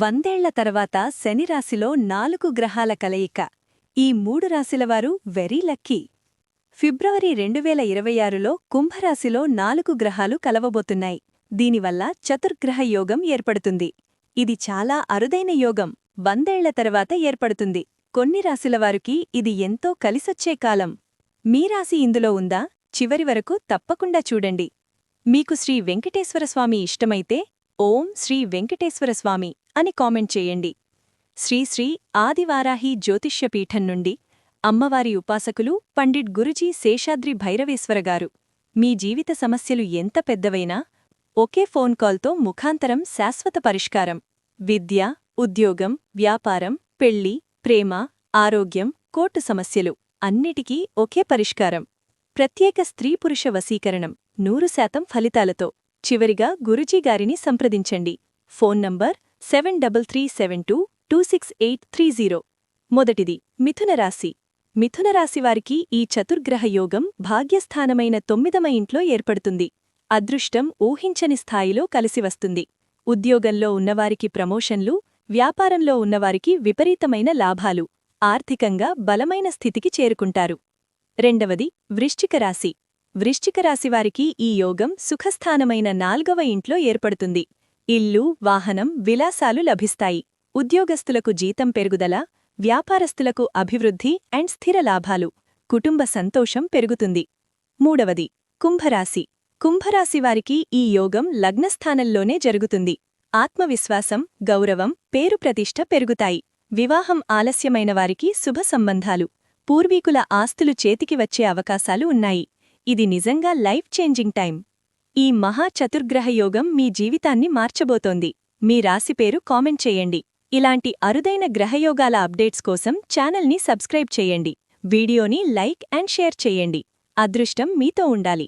వందేళ్ళ తర్వాత శనిరాశిలో నాలుగు గ్రహాల కలయిక. ఈ మూడు రాశిలవారు వెరీ లక్కీ. ఫిబ్రవరి రెండు వేల ఇరవై ఆరులో కుంభరాశిలో నాలుగు గ్రహాలు కలవబోతున్నాయి. దీనివల్ల చతుర్గ్రహ యోగం ఏర్పడుతుంది. ఇది చాలా అరుదైన యోగం. వందేళ్ళ తర్వాత ఏర్పడుతుంది. కొన్ని రాశిలవారికి ఇది ఎంతో కలిసొచ్చే కాలం. మీ రాశి ఇందులో ఉందా? చివరి వరకు తప్పకుండా చూడండి. మీకు శ్రీ వెంకటేశ్వరస్వామి ఇష్టమైతే ఓం శ్రీ వెంకటేశ్వర స్వామి అని కామెంట్ చేయండి. శ్రీశ్రీ ఆదివారాహి జ్యోతిష్యపీఠం నుండి అమ్మవారి ఉపాసకులు పండిట్ గురుజీ శేషాద్రి భైరవేశ్వరగారు మీ జీవిత సమస్యలు ఎంత పెద్దవైనా ఒకే ఫోన్ కాల్తో ముఖాంతరం శాశ్వత పరిష్కారం. విద్య ఉద్యోగం వ్యాపారం పెళ్ళి ప్రేమ ఆరోగ్యం కోర్టు సమస్యలు అన్నిటికీ ఒకే పరిష్కారం. ప్రత్యేక స్త్రీ పురుష వశీకరణం నూరు శాతం ఫలితాలతో. చివరిగా గురుజీ గారిని సంప్రదించండి. Phone number seven double three seven two two six eight three zero. మొదటిది మిథునరాశి మిథునరాశివారికి ఈ చతుర్గ్రహ యోగం భాగ్యస్థానమైన తొమ్మిదమ ఇంట్లో ఏర్పడుతుంది. అదృష్టం ఊహించని స్థాయిలో కలిసివస్తుంది ఉద్యోగంలో ఉన్నవారికి ప్రమోషన్లు వ్యాపారంలో ఉన్నవారికి విపరీతమైన లాభాలు ఆర్థికంగా బలమైన స్థితికి చేరుకుంటారు. రెండవది వృశ్చిక రాశి. వృశ్చిక రాశివారికి ఈ యోగం సుఖస్థానమైన నాల్గవ ఇంట్లో ఏర్పడుతుంది. ఇల్లు వాహనం విలాసాలు లభిస్తాయి. ఉద్యోగస్తులకు జీతం పెరుగుదల వ్యాపారస్తులకు అభివృద్ధి అండ్ స్థిర లాభాలు. కుటుంబ సంతోషం పెరుగుతుంది. మూడవది కుంభరాశి. కుంభరాశివారికి ఈ యోగం లగ్నస్థానంలోనే జరుగుతుంది. ఆత్మవిశ్వాసం గౌరవం పేరు ప్రతిష్ఠ పెరుగుతాయి. వివాహం ఆలస్యమైన వారికి శుభ సంబంధాలు. పూర్వీకుల ఆస్తులు చేతికి వచ్చే అవకాశాలు ఉన్నాయి. ఇది నిజంగా లైఫ్ చేంజింగ్ టైం ఈ మహా చతుర్గ్రహ యోగం మీ జీవితాన్ని మార్చబోతోంది. మీ రాశి పేరు కామెంట్ చేయండి. ఇలాంటి అరుదైన గ్రహయోగాల అప్డేట్స్ కోసం ఛానల్ని సబ్స్క్రైబ్ చేయండి. వీడియోని లైక్ అండ్ షేర్ చేయండి. అదృష్టం మీతో ఉండాలి.